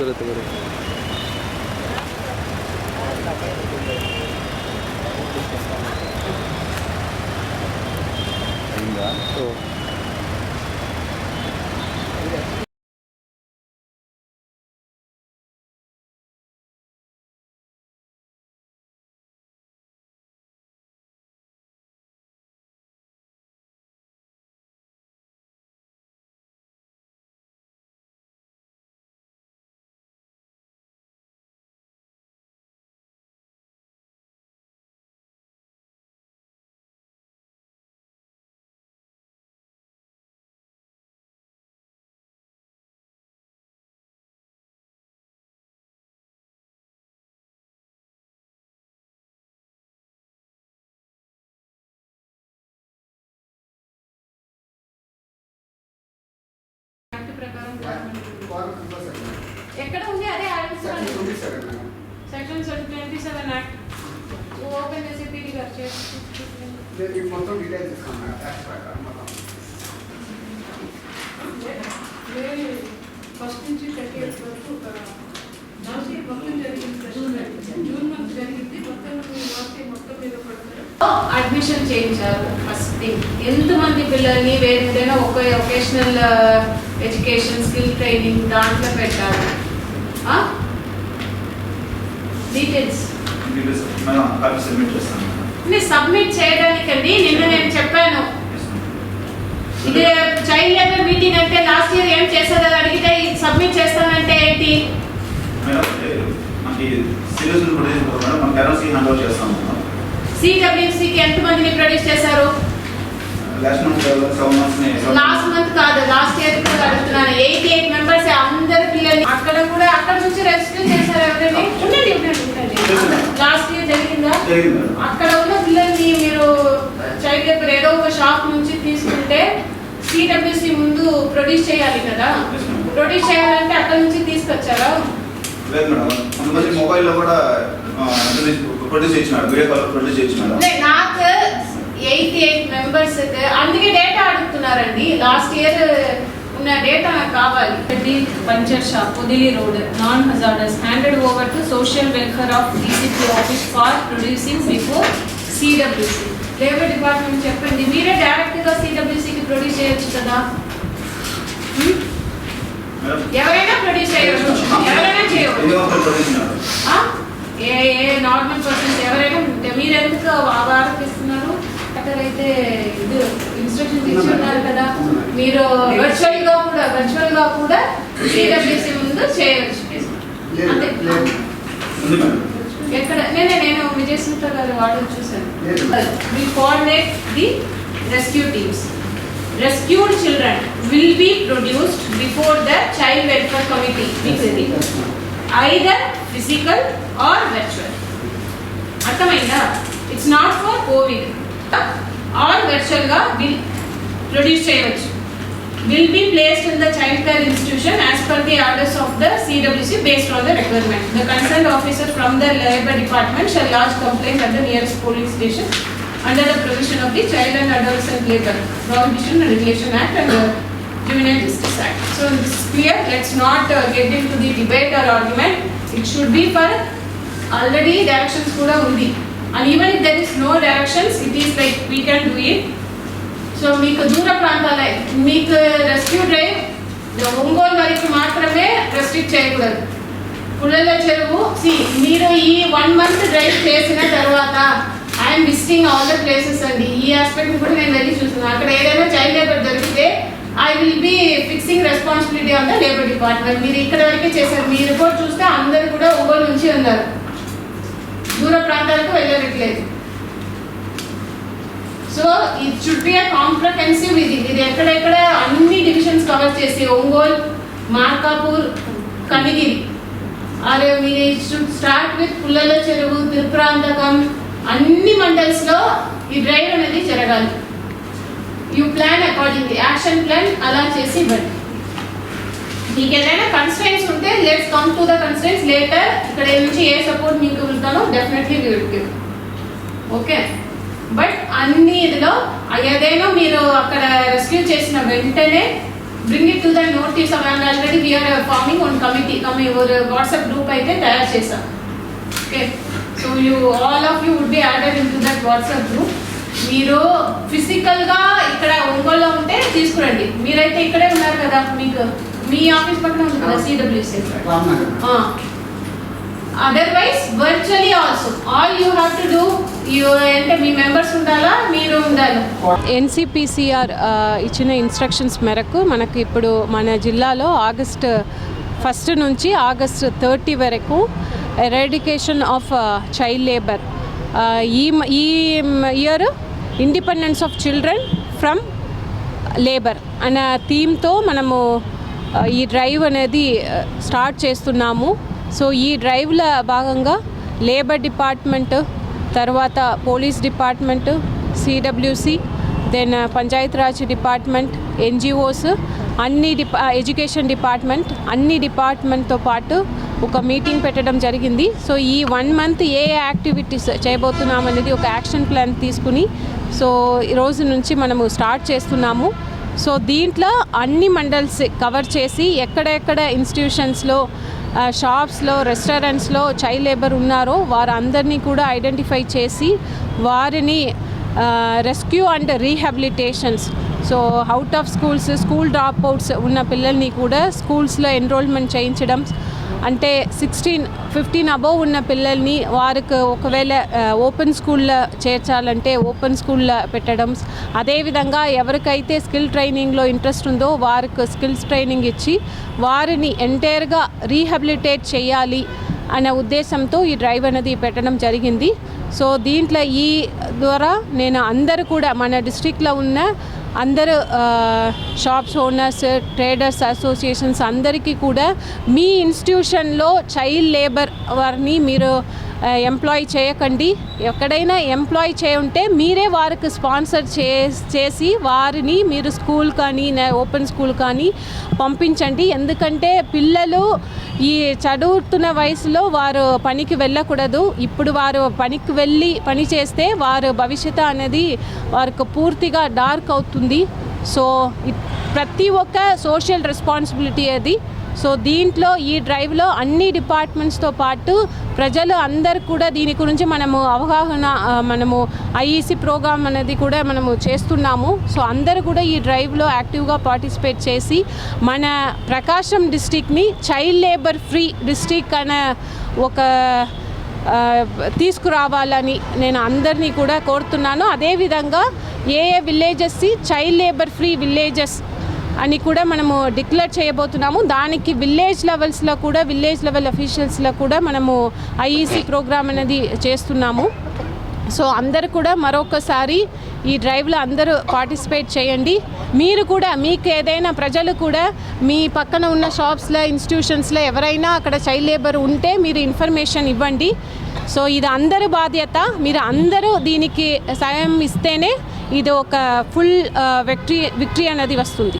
జరుగుతుంది మరి ఎక్కడ ఉంది? అదే section twenty seven act open చేసి పీడీ గారు చేసి మొత్తం డీటెయిల్స్ ఇస్తాను యాక్ట్ ప్రకారం మొత్తం. ఫస్ట్ నుంచి థర్టీ ఎయిట్ వరకు లాస్ట్ ఇయర్ మొత్తం జరిగింది జూన్ మంత్ జరిగింది మొత్తం లాస్ట్ ఇయర్ మొత్తం మీద పడతారు అడ్మిషన్ చేయించారు ఫస్ట్ థింగ్. ఎంతమంది పిల్లల్ని వేరే ఏదైనా ఒక ఒకేషనల్ ఎడ్యుకేషన్ స్కిల్ ట్రైనింగ్ దాంట్లో పెట్టారు? Details submit. నేను చేయడానికండి. నిన్న నేను చెప్పాను. ఇది చైల్డ్ లేబర్ మీటింగ్ అంటే లాస్ట్ ఇయర్ ఏం అది అడిగితే సబ్మిట్ చేస్తానంటే ఏంటి? సీరియస్ కూడా మేడం మనం కరెన్సీ హ్యాండ్ ఓవర్ చేస్తాం. సిడబ్ల్యూసికి ఎంతమందిని ప్రొడ్యూస్ చేశారు? లాస్ట్ మంత్ మంత్ కాదు లాస్ట్ ఇయర్ కూడా అడుగుతున్నాను ఎయిటీ ఎయిట్ మెంబర్స్ అందరు పిల్లల్ని అక్కడ కూడా అక్కడ నుంచి రెస్క్యూ చేశారు ఎవరైనా ఉండండి ఉండండి ఉండండి. లాస్ట్ ఇయర్ జరిగిందా? అక్కడ ఉన్న పిల్లల్ని మీరు చైల్డ్ లేబర్ ఏదో ఒక షాప్ నుంచి తీసుకుంటే సిడబ్ల్యూసి ముందు ప్రొడ్యూస్ చేయాలి కదా. ప్రొడ్యూస్ చేయాలంటే అక్కడ నుంచి తీసుకొచ్చారా? లేదు మేడం కొంతమంది మొబైల్లో కూడా ప్రొడ్యూస్ చేయించినాడు వీడియో కాల్ ప్రొడ్యూస్ అంటే నాకు ఎయిటీ ఎయిట్ మెంబర్స్ అందుకే డేటా అడుగుతున్నారండి. లాస్ట్ ఇయర్ ఉన్న డేటా నాకు కావాలి the puncture shop, Podili Road, non-hazardous, handed over to social welfare of DCP office for producing before సిడబ్ల్యూసి లేబర్ డిపార్ట్మెంట్ చెప్పండి మీరే డైరెక్ట్గా సిడబ్ల్యూసికి ప్రొడ్యూస్ చేయొచ్చు కదా? ఎవరైనా ప్రొడ్యూస్ చేయవచ్చు ఎవరైనా చేయవచ్చు ఏ ఏ నార్మల్ పర్సన్స్ ఎవరైనా మీరు ఎందుకు వారికి ఇస్తున్నారు? అక్కడైతే ఇది ఇన్స్ట్రక్షన్స్ ఇచ్చి ఉన్నారు కదా. మీరు వర్చువల్గా కూడా వర్చువల్గా కూడా సిడబ్ల్యూసి ముందు చేయవచ్చు. మేడం. ఎక్కడ? నేనే నేను విజయ్ సూత్ర గారు వాడు చూశాను. we coordinate the rescue teams. Rescued children will be produced before the child welfare committee. either physical or virtual. అర్థమైందా it's not for COVID or virtual గా విల్ ప్రొడ్యూస్ చేయవచ్చు will be placed in the child care institution as per the orders of the CWC based on the requirement the concern officer from the labour department shall lodge complaint at the nearest police station under the provision of the Child and Adolescent Labor Prohibition and Regulation Act and the Juvenile Justice Act. So this is clear, let's not uh, get into the debate or argument. It should be for already directions kuda undi. And even if there is no directions, it is like we can do it. So మీకు దూర ప్రాంతాలే మీకు rescue drive Ongole వరకు మాత్రమే restrict చేయకూడదు పుల్లల చెరువు C మీరు ఈ one month drive చేసిన తర్వాత I'm visiting all the places అండి ఈ ఆస్పెక్ట్ కూడా నేను వెళ్ళి చూస్తున్నాను అక్కడ ఏదైనా చైల్డ్ లేబర్ దొరికితే రెస్పాన్సిబిలిటీ లేబర్ డిపార్ట్మెంట్ మీరు ఇక్కడ వరకే చేశారు. మీ రిపోర్ట్ చూస్తే అందరు కూడా ఒంగోలు నుంచి ఉన్నారు. దూర ప్రాంతాలకు వెళ్ళట్లేదు. So it should be a comprehensive ఇది. ఇది ఎక్కడెక్కడ అన్ని డివిజన్స్ కవర్ చేసి ఒంగోల్ మార్కాపూర్ కనిగిరి. అరే మీరు షుడ్ స్టార్ట్ విత్ పుల్లల చెరువు తిరుప్రాంతకం అన్ని మండల్స్లో ఈ డ్రైవ్ అనేది జరగాలి. You plan accordingly action plan అలా చేసి ఇవ్వండి. మీకు ఏదైనా కన్స్ట్రైన్స్ ఉంటే let's come to the constraints later ఇక్కడ నుంచి ఏ సపోర్ట్ మీకు వెళ్తానో definitely will give okay but అన్ని ఇదిలో ఏదైనా మీరు అక్కడ రెస్క్యూ చేసిన వెంటనే bring it to the notice and already we're forming one committee కమి WhatsApp group అయితే తయారు చేశాం. Okay so you all of you would be added into that WhatsApp group మీరు ఫిజికల్గా ఇక్కడ ఒంగోలులో ఉంటే తీసుకురండి. మీరైతే ఇక్కడే ఉన్నారు కదా మీకు. మీ ఆఫీస్ పక్కన ఉంది కదా CWC otherwise virtually also all you have to do you అంటే మీ మెంబర్స్ ఉండాలా మీరు ఉండాలి. ఎన్సిపిసిఆర్ ఇచ్చిన ఇన్స్ట్రక్షన్స్ మేరకు మనకు ఇప్పుడు మన జిల్లాలో ఆగస్ట్ ఫస్ట్ నుంచి ఆగస్ట్ థర్టీ వరకు ఎరాడికేషన్ ఆఫ్ చైల్డ్ లేబర్ ఈ ఈ year independence of children from labour అనే థీమ్తో మనము ఈ డ్రైవ్ అనేది స్టార్ట్ చేస్తున్నాము. సో ఈ డ్రైవ్లో భాగంగా లేబర్ డిపార్ట్మెంట్ తర్వాత police department CWC then panchayat raj department NGOs అన్ని డిపా ఎడ్యుకేషన్ డిపార్ట్మెంట్ అన్ని డిపార్ట్మెంట్తో పాటు ఒక మీటింగ్ పెట్టడం జరిగింది. సో ఈ వన్ మంత్ ఏ యాక్టివిటీస్ చేయబోతున్నాం అనేది ఒక యాక్షన్ ప్లాన్ తీసుకుని సో ఈ రోజు నుంచి మనము స్టార్ట్ చేస్తున్నాము. సో దీంట్లో అన్ని మండల్స్ కవర్ చేసి ఎక్కడెక్కడ ఇన్స్టిట్యూషన్స్లో షాప్స్లో రెస్టారెంట్స్లో చైల్డ్ లేబర్ ఉన్నారో వారందరినీ కూడా ఐడెంటిఫై చేసి వారిని rescue and rehabilitations so out of schools school dropouts ఉన్న పిల్లల్ని కూడా స్కూల్స్లో ఎన్రోల్మెంట్ చేయించడం అంటే సిక్స్టీన్ ఫిఫ్టీన్ అబోవ్ ఉన్న పిల్లల్ని వారికి ఒకవేళ ఓపెన్ స్కూల్లో చేర్చాలంటే ఓపెన్ స్కూల్లో పెట్టడం. అదేవిధంగా ఎవరికైతే స్కిల్ ట్రైనింగ్లో ఇంట్రెస్ట్ ఉందో వారికి స్కిల్స్ ట్రైనింగ్ ఇచ్చి వారిని ఎంటైర్గా రీహాబిలిటేట్ చేయాలి అనే ఉద్దేశంతో ఈ డ్రైవ్ అనేది పెట్టడం జరిగింది. సో దీంట్లో ఈ ద్వారా నేను అందరూ కూడా మన డిస్ట్రిక్ట్లో ఉన్న అందరు షాప్స్ ఓనర్స్ ట్రేడర్స్ అసోసియేషన్స్ అందరికీ కూడా మీ ఇన్స్టిట్యూషన్లో చైల్డ్ లేబర్ వారిని మీరు ఎంప్లాయ్ చేయకండి. ఎక్కడైనా ఎంప్లాయ్ ఉంటే మీరే వారికి స్పాన్సర్ చే చేసి వారిని మీరు స్కూల్ కానీ ఓపెన్ స్కూల్ కానీ పంపించండి. ఎందుకంటే పిల్లలు ఈ చదువుతున్న వయసులో వారు పనికి వెళ్ళకూడదు. ఇప్పుడు వారు పనికి వెళ్ళి పని చేస్తే వారు భవిష్యత్తు అనేది వారికి పూర్తిగా డార్క్ అవుతుంది. సో ప్రతి ఒక్క సోషల్ రెస్పాన్సిబిలిటీ అది సో దీంట్లో ఈ డ్రైవ్లో అన్ని డిపార్ట్మెంట్స్తో పాటు ప్రజలు అందరు కూడా దీని గురించి మనము అవగాహన మనము ఐఈసి ప్రోగ్రామ్ అనేది కూడా మనము చేస్తున్నాము. సో అందరూ కూడా ఈ డ్రైవ్లో యాక్టివ్గా పార్టిసిపేట్ చేసి మన ప్రకాశం డిస్టిక్ని చైల్డ్ లేబర్ ఫ్రీ డిస్టిక్ అనే ఒక తీసుకురావాలని నేను అందరినీ కూడా కోరుతున్నాను. అదేవిధంగా ఏ ఏ villages child labour free villages అని కూడా మనము డిక్లేర్ చేయబోతున్నాము. దానికి విలేజ్ లెవెల్స్లో కూడా విలేజ్ లెవెల్ అఫీషియల్స్లో కూడా మనము ఐఈసీ ప్రోగ్రామ్ అనేది చేస్తున్నాము. సో అందరు కూడా మరొకసారి ఈ డ్రైవ్లో అందరూ పార్టిసిపేట్ చేయండి. మీరు కూడా మీకు ఏదైనా ప్రజలు కూడా మీ పక్కన ఉన్న షాప్స్లో ఇన్స్టిట్యూషన్స్లో ఎవరైనా అక్కడ చైల్డ్ లేబర్ ఉంటే మీరు ఇన్ఫర్మేషన్ ఇవ్వండి. సో ఇది అందరి బాధ్యత. మీరు అందరూ దీనికి సాయం ఇస్తేనే ఇది ఒక ఫుల్ విక్టరీ విక్టరీ అనేది వస్తుంది.